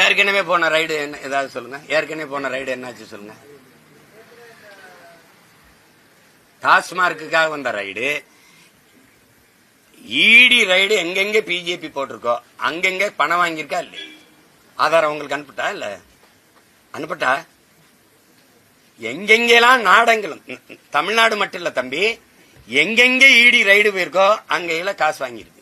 ஏற்கனவே போன ரைடு என்ன ஏதாவது சொல்லுங்க. ஏற்கனவே போன ரைடு என்னாச்சு சொல்லுங்க. டாஸ்மார்க்குக்காக வந்த ரைடு. ஈடி ரைடு எங்கெங்க பிஜேபி போட்டிருக்கோ அங்கெங்க பணம் வாங்கியிருக்கா இல்லையா ஆதாரம் உங்களுக்கு அனுப்பிட்டா இல்ல? அனுப்பிட்டா? எங்கெங்கெல்லாம் நாடங்களும் தமிழ்நாடு மட்டும் இல்ல தம்பி எங்கெங்க ஈடி ரைடு போயிருக்கோ அங்கெல்லாம் காசு வாங்கியிருக்கு.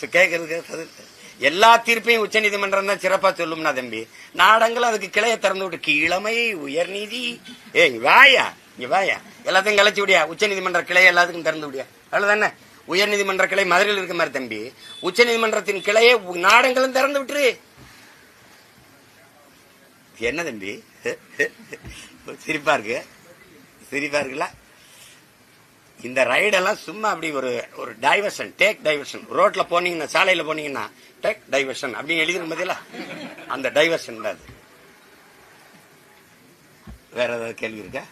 கேட்கறதுக்கு பதில் எல்லா தீர்ப்பையும் உச்சநீதிமன்றம் தான் சிறப்பா சொல்லும்னா தம்பி. நாடங்கள் அதுக்கு கிளையை திறந்து விட்டு கீழமை உயர்நீதி ஏ வாயா இங்க வாயா. எல்லாத்தையும் கலைச்சு விடியா. உச்சநீதிமன்ற கிளையை எல்லாத்துக்கும் திறந்து விடியா. அவ்வளவுதானே? உயர்நீதிமன்ற கிளை மதுரையில் இருக்க மாதிரி தம்பி. உச்சநீதிமன்றத்தின் கிளையை உ- நாடங்களும் திறந்து விட்டுரு. என்ன தம்பி? சிரிப்பா இருக்கு. சிரிப்பா இருக்குல்ல? இந்த ரைடெல்லாம் சும்மா அப்படி ஒரு ஒரு டைவர்ஷன் டேக் டைவர்ஷன் ரோட்ல போனீங்கன்னா சாலையில போனீங்கன்னா டேக் டைவர்ஷன் அப்படின்னு எழுதிரும் பதிலா அந்த டைவர்ஷன் தான் வேற ஏதாவது கேள்வி இருக்கா?